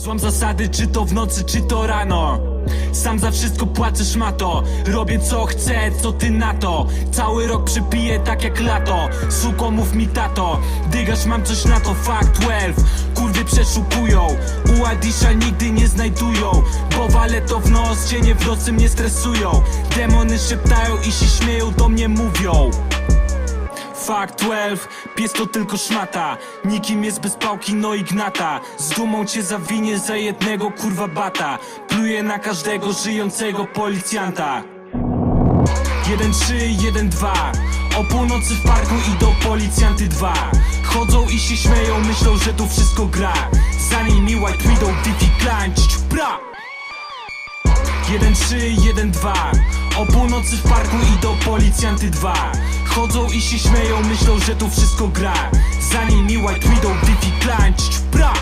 Złam zasady, czy to w nocy, czy to rano. Sam za wszystko płaczesz mato. Robię co chcę, co ty na to. Cały rok przypiję tak jak lato. Suko mów mi tato. Dygasz mam coś na to, fact 12 Kurwy przeszukują. U Adisha nigdy nie znajdują. Bo wale to w nos, cienie w nocy mnie stresują. Demony szeptają i się śmieją, do mnie mówią Fakt 12, pies to tylko szmata. Nikim jest bez pałki, no i gnata Z dumą cię zawinie za jednego kurwa bata. Pluje na każdego żyjącego policjanta. 1-3, 1-2 O północy w parku idą policjanty dwa. Chodzą i się śmieją, myślą, że tu wszystko gra. Za nimi White Widow, Diffie Klein, pra. 1-3, 1-2 O północy w parku idą policjanty dwa Chodzą i się śmieją, myślą, że tu wszystko gra. Za nimi White Widow, Diffie Klein, pra